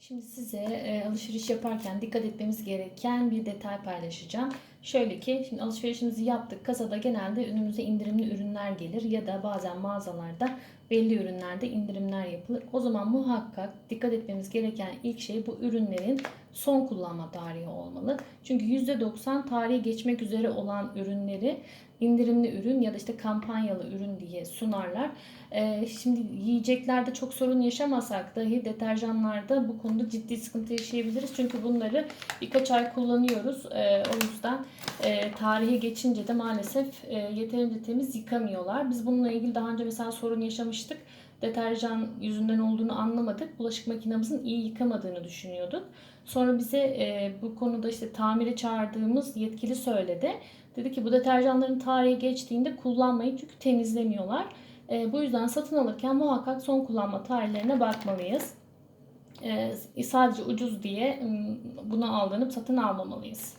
Şimdi size e, alışveriş yaparken dikkat etmemiz gereken bir detay paylaşacağım. Şöyle ki şimdi alışverişimizi yaptık. Kasada genelde önümüze indirimli ürünler gelir ya da bazen mağazalarda belli ürünlerde indirimler yapılır. O zaman muhakkak dikkat etmemiz gereken ilk şey bu ürünlerin son kullanma tarihi olmalı. Çünkü %90 tarihi geçmek üzere olan ürünleri indirimli ürün ya da işte kampanyalı ürün diye sunarlar. Ee, şimdi yiyeceklerde çok sorun yaşamasak dahi deterjanlarda bu konuda ciddi sıkıntı yaşayabiliriz. Çünkü bunları birkaç ay kullanıyoruz. Ee, o yüzden e, tarihi geçince de maalesef e, yeterince temiz yıkamıyorlar. Biz bununla ilgili daha önce mesela sorun yaşamıştık. Deterjan yüzünden olduğunu anlamadık. Bulaşık makinamızın iyi yıkamadığını düşünüyorduk. Sonra bize e, bu konuda işte tamire çağırdığımız yetkili söyledi. Dedi ki bu deterjanların tarihi geçtiğinde kullanmayın çünkü temizlemiyorlar. E, bu yüzden satın alırken muhakkak son kullanma tarihlerine bakmalıyız. E, sadece ucuz diye m, bunu aldanıp satın almamalıyız.